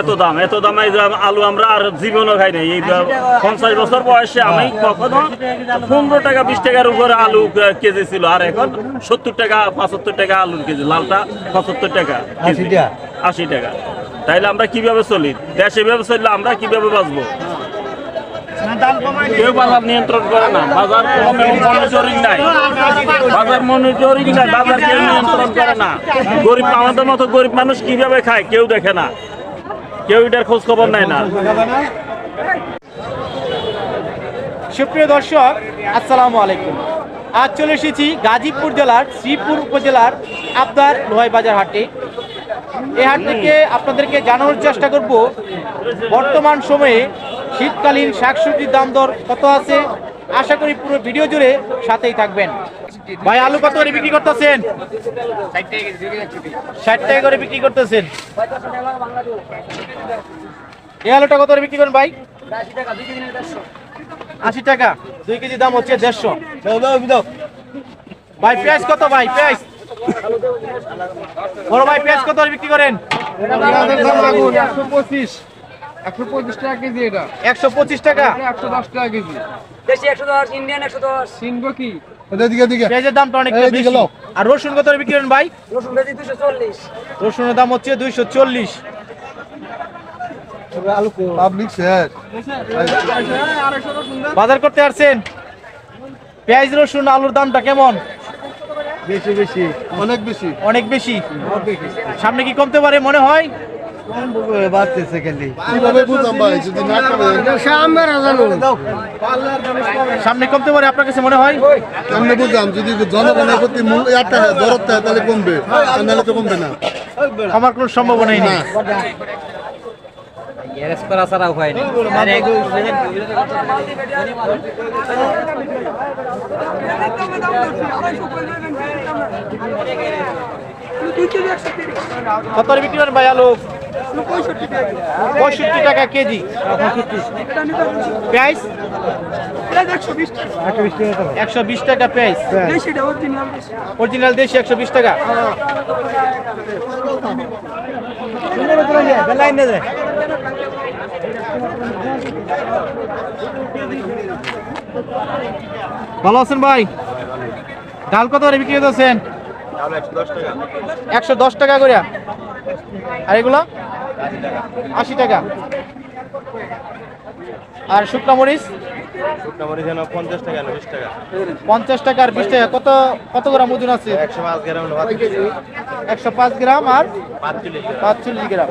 এত দাম এত দাম এই আলু আমরা আর জীবনও খাই নাই। এই পঞ্চাশ বছর বয়সে আমি কখনো পনেরো টাকা বিশ টাকার উপরে আলু কেজি ছিল আর এখন সত্তর টাকা পঁচাত্তর টাকা আলুর কেজি লালটা পঁচাত্তর টাকা আশি টাকা। তাইলে আমরা কীভাবে চলি? দেশ এভাবে চললে আমরা কীভাবে বাঁচবো? কেউ বাজার নিয়ন্ত্রণ করে না বাজার মনিটরিং নাই। বাজার মনিটরিং নাই বাজার কেউ নিয়ন্ত্রণ করে না। গরিব আমাদের মতো গরিব মানুষ কীভাবে খায় কেউ দেখে না। কেউ এটার খোঁজ খবর নেয় না। সুপ্রিয় দর্শক, আসসালামু আলাইকুম। আজ চলে এসেছি গাজীপুর জেলার শ্রীপুর উপজেলার আবদার লোহাই বাজার হাটে। এই হাট থেকে আপনাদেরকে জানানোর চেষ্টা করব, বর্তমান সময়ে শীতকালীন শাকসবজির দাম দর কত আছে? আশা করি পুরো ভিডিও জুড়ে সাথেই থাকবেন। ভাই, আলু কত করে বিক্রি করতেছেন? ষাট টাকা করে বিক্রি করতেছেন। এই আলুটা কত করে বিক্রি করেন ভাই? আশি টাকা। দুই কেজি দাম হচ্ছে দেড়শো। ভাই, পেঁয়াজ কত ভাই? পেঁয়াজ। বড় ভাই, পেঁয়াজ কত করে বিক্রি করেন? পঁচিশ। একশো পঁচিশ টাকা কেজি এটা। একশো পঁচিশ টাকা? একশো দশ টাকা কেজি। দেশি একশো দশ ইন্ডিয়ান একশো দশ। চিনবো কি? পেঁয়াজের দামটা অনেক বেশি। আর রসুন কত বিক্রি করেন ভাই? রসুন কেজি দুশো চল্লিশ। রসুনের দাম হচ্ছে দুইশো চল্লিশ। বাজার করতে আসছেন? পেঁয়াজ রসুন আলুর দামটা কেমন? বেশি বেশি। অনেক বেশি। অনেক বেশি। সামনে কি কমতে পারে মনে হয়? বাড়তেছে খালি কীভাবে বুঝলাম ভাই যদি না সামনে কমতে পারে আপনার কাছে মনে হয়? কেমনে বুঝলাম যদি জনগণের প্রতি মূল একটা দরদ থাকে তাহলে কমবে নাহলে তো কমবে না। আমার কোনো সম্ভাবনাই নেই। কত বিক্রি করেন ভাই আলু? পঁয়ষট্টি টাকা কেজি। পেঁয়াজ একশো বিশ টাকা পেঁয়াজ অরিজিনাল দেশি একশো বিশ টাকা। ভালো আছেন ভাই? ডাল কত করে বিক্রি করতেছেন? একশো দশ টাকা। করে আর এগুলো? আশি টাকা। আর শুকনা মরিচ? পঞ্চাশ টাকা বিশ টাকা। পঞ্চাশ টাকা আর বিশ টাকা। কত কত গ্রাম ওজন আছে? একশো পাঁচ গ্রাম একশো পাঁচ গ্রাম আর পাঁচচল্লিশ গ্রাম।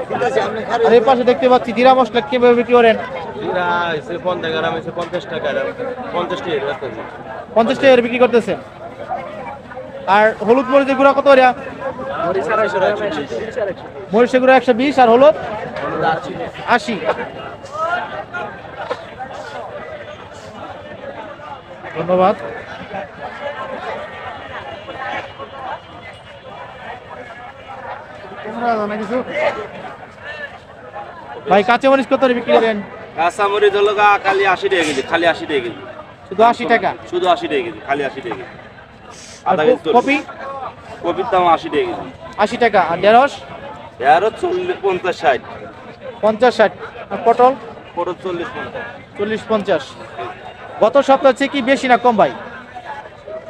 আর এই পাশে দেখতে পাচ্ছি জিরা মশলা কীভাবে বিক্রি করেন? পঞ্চাশ গ্রাম এসে পঞ্চাশ টাকা। পঞ্চাশ টাকা পঞ্চাশ টাকা বিক্রি করতেছেন আর হলুদ মরিচের গুঁড়া কত রেয়া মরিচের গুঁড়া একশো বিশ আর হলুদ আশি। ধন্যবাদ। ভাই কাঁচা মরিচ কত করে বিক্রি করেন? কাঁচামরিচ হলো গা খালি আশি টাকা কেজি খালি আশি টাকা কেজি। শুধু আশি টাকা? শুধু আশি টাকা কেজি খালি আশি টাকা কেজি। আর আধা কেজি কপি? কপির দাম আশি টাকা কেজি। আশি টাকা। আর ঢেঁড়স? আরও চল্লিশ পঞ্চাশ ষাট। পঞ্চাশ ষাট। আর পটল? পনেরো চল্লিশ পঞ্চাশ। চল্লিশ পঞ্চাশ। গত সপ্তাহ থেকে কি বেশি না কম ভাই?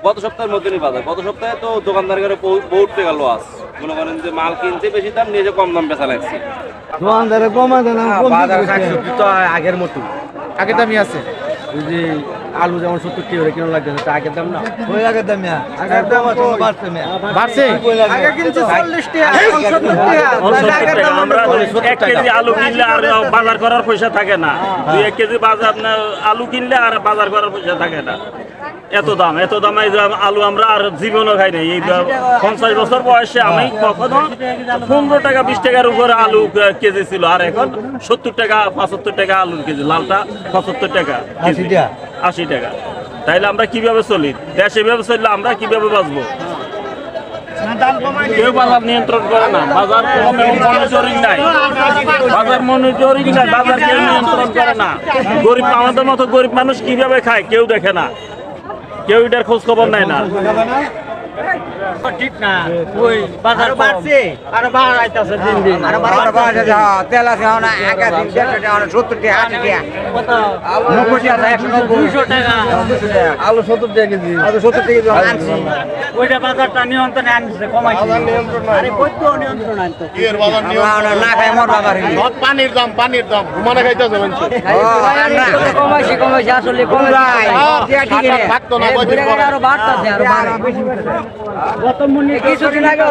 গত সপ্তাহের মধ্যে নিয়ে বাজার। গত সপ্তাহে তো দোকানদার করে বহুত টাকা লস মনে করেন যে মাল কিনছে বেশি দাম নিজে কম দাম বেচা লাগছে। হ্যাঁ, দোকানদারে কমা তো আগের মতো আগে দামি আছে। যে আলু যেমন সত্তর টাকা করে কিলো লাগছে তা আগের দাম না? ওই আগের দাম আগের দাম বাড়ছে বাড়ছে? আগে কিনছে চল্লিশ টাকা এক কেজি আলু কিনলে আর বাজার করার পয়সা থাকে না। দুই এক কেজি বাজার আপনার আলু কিনলে আর বাজার করার পয়সা থাকে না। এত দাম এত দাম আলু আমরা আর জীবনও খাই নাই। এই পঞ্চাশ বছর বয়সে আমি কখনো পনেরো টাকা বিশ টাকার উপরে আলু কেজি ছিল। আর এখন সত্তর টাকা পঁচাত্তর টাকা আলুর কেজি লালটা পঁচাত্তর টাকা। আশি টাকা। তাইলে আমরা কীভাবে চলি? দেশ এভাবে চললে আমরা কীভাবে বাঁচবো? কেউ নিয়ন্ত্রণ করে না। কেউ নিয়ন্ত্রণ করে না। মতো গরিব মানুষ কীভাবে খায়? কেউ দেখে না। কেউ এটার খোঁজ খবর নাই না। ঠিক না ওই বাজার বাড়ছে? আর বাড়াইতাছে দিন দিন। আর বাড়ছে তেল আছে না একা দিন সত্তর টাকা আশি টাকা। নব্বই টাকা একশো নব্বই। টাকা। আলু সত্তর টাকা কেজি। আলু সত্তর টাকা কেজি। আনছি। ওইটা বাজারটা নিয়ন্ত্রণে আনছে কমাইছে। আরে বৈদ্য নিয়ন্ত্রণ আনতো? না খাই মর বাবার পানির দাম পানির দাম। ঘুমানো খাইতেছে মানুষ। কমাইছি কমাইছি আসলে কমাইছি। থাকতো না আরও বাড়তেছে আরও বাড়ে। কিছুদিন আগে